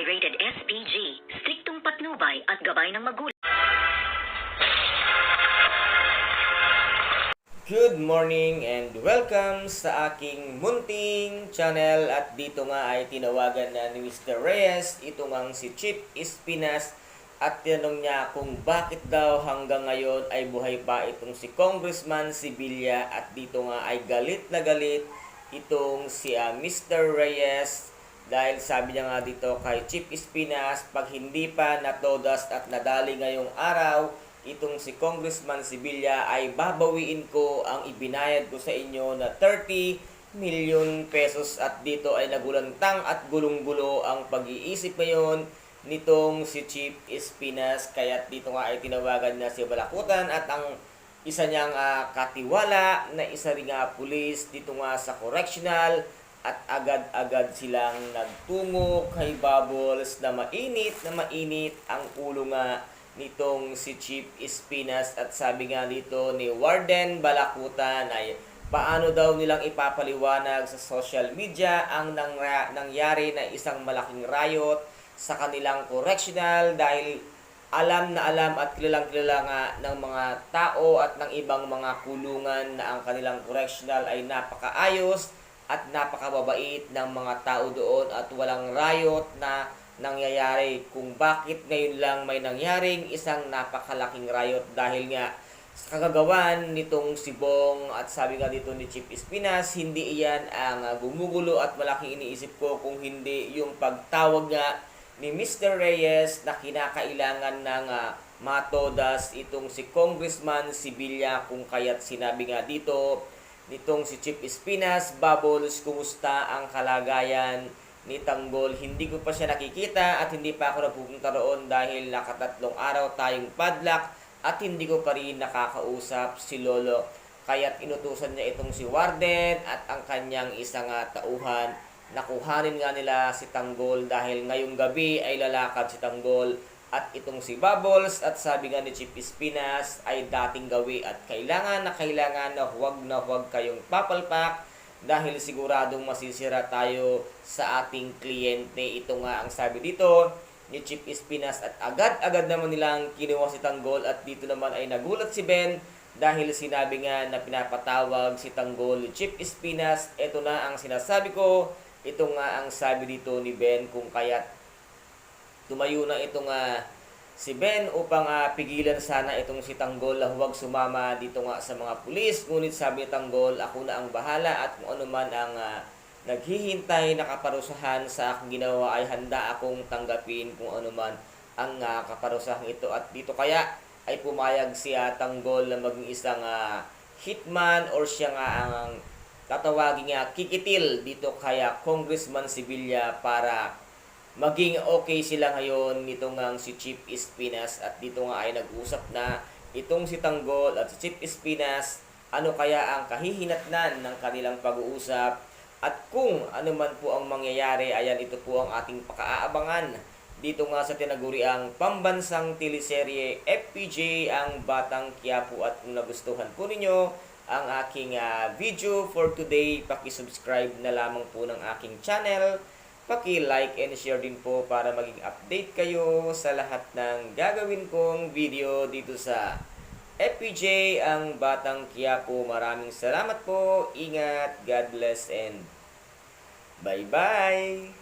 ay rated SPG, striktong patnubay at gabay ng magulang. Good morning and welcome sa aking munting channel at dito nga ay tinawagan na ni Mr. Reyes itong ang si Chip Espinas at tinanong niya kung bakit daw hanggang ngayon ay buhay pa itong si Congressman Sibilia at dito nga ay galit na galit itong si ah, Mr. Reyes dahil sabi niya nga dito kay Chip Espinas pag hindi pa natodas at nadali ngayong araw itong si Congressman Sibilia ay babawiin ko ang ibinayad ko sa inyo na 30 million pesos at dito ay nagulantang at gulong-gulo ang pag-iisip ngayon nitong si Chief Espinas. Kaya dito nga ay tinawagan na si Balakutan at ang isa niyang ah, katiwala na isa ring nga pulis dito nga sa correctional at agad-agad silang nagtungo kay Bubbles na mainit na mainit ang ulo nga nitong si Chief Espinas. At sabi nga dito ni Warden Balakutan ay paano daw nilang ipapaliwanag sa social media ang nangyari na isang malaking riot sa kanilang correctional dahil alam na alam at kilalang kilala nga ng mga tao at ng ibang mga kulungan na ang kanilang correctional ay napakaayos at napakababait ng mga tao doon at walang riot na nangyayari kung bakit ngayon lang may nangyaring isang napakalaking riot dahil nga sa kagagawan nitong si Bong at sabi nga dito ni Chief Espinas, hindi iyan ang ah, gumugulo at malaking iniisip ko kung hindi yung pagtawag nga ni Mr. Reyes na kinakailangan ng ah, matodas itong si Congressman Sibilia kung kaya't sinabi nga dito nitong si Chief Espinas, Bubbles, kumusta ang kalagayan ni Tanggol. Hindi ko pa siya nakikita at hindi pa ako napupunta roon dahil nakatatlong araw tayong padlock at hindi ko pa rin nakakausap si Lolo. Kaya't inutusan niya itong si Warden at ang kanyang isang ah, tauhan. Nakuhanin nga nila si Tanggol dahil ngayong gabi ay lalakad si Tanggol at itong si Bubbles at sabi nga ni Chief Espinas ay dating gawi at kailangan na kailangan na huwag na huwag kayong papalpak dahil siguradong masisira tayo sa ating kliyente. Ito nga ang sabi dito ni Chief Espinas at agad-agad naman nilang kinuha si Tanggol at dito naman ay nagulat si Ben dahil sinabi nga na pinapatawag si Tanggol Chief Espinas. Ito na ang sinasabi ko. Ito nga ang sabi dito ni Ben kung kaya't tumayo na itong ah, si Ben upang ah, pigilan sana itong si Tanggol na huwag sumama dito nga sa mga pulis. Ngunit sabi ni Tanggol, ako na ang bahala at kung ano man ang ah, naghihintay na kaparusahan sa aking ginawa ay handa akong tanggapin kung ano man ang ah, kaparusahang ito. At dito kaya ay pumayag siya Tanggol na maging isang ah, hitman or siya nga ang tatawagin nga kikitil dito kaya Congressman Sibilia para maging okay sila ngayon nito nga si Chief Espinas at dito nga ay nag-usap na itong si Tanggol at si Chief Espinas ano kaya ang kahihinatnan ng kanilang pag-uusap? At kung ano man po ang mangyayari ayan ito po ang ating pakaabangan dito nga sa tinaguriang pambansang teleserye FPJ ang Batang Quiapo at kung nagustuhan po ninyo ang aking ah, video for today paki-subscribe na lamang po ng aking channel paki-like and share din po para maging update kayo sa lahat ng gagawin kong video dito sa FPJ ang Batang Quiapo. Maraming salamat po. Ingat. God bless and bye-bye.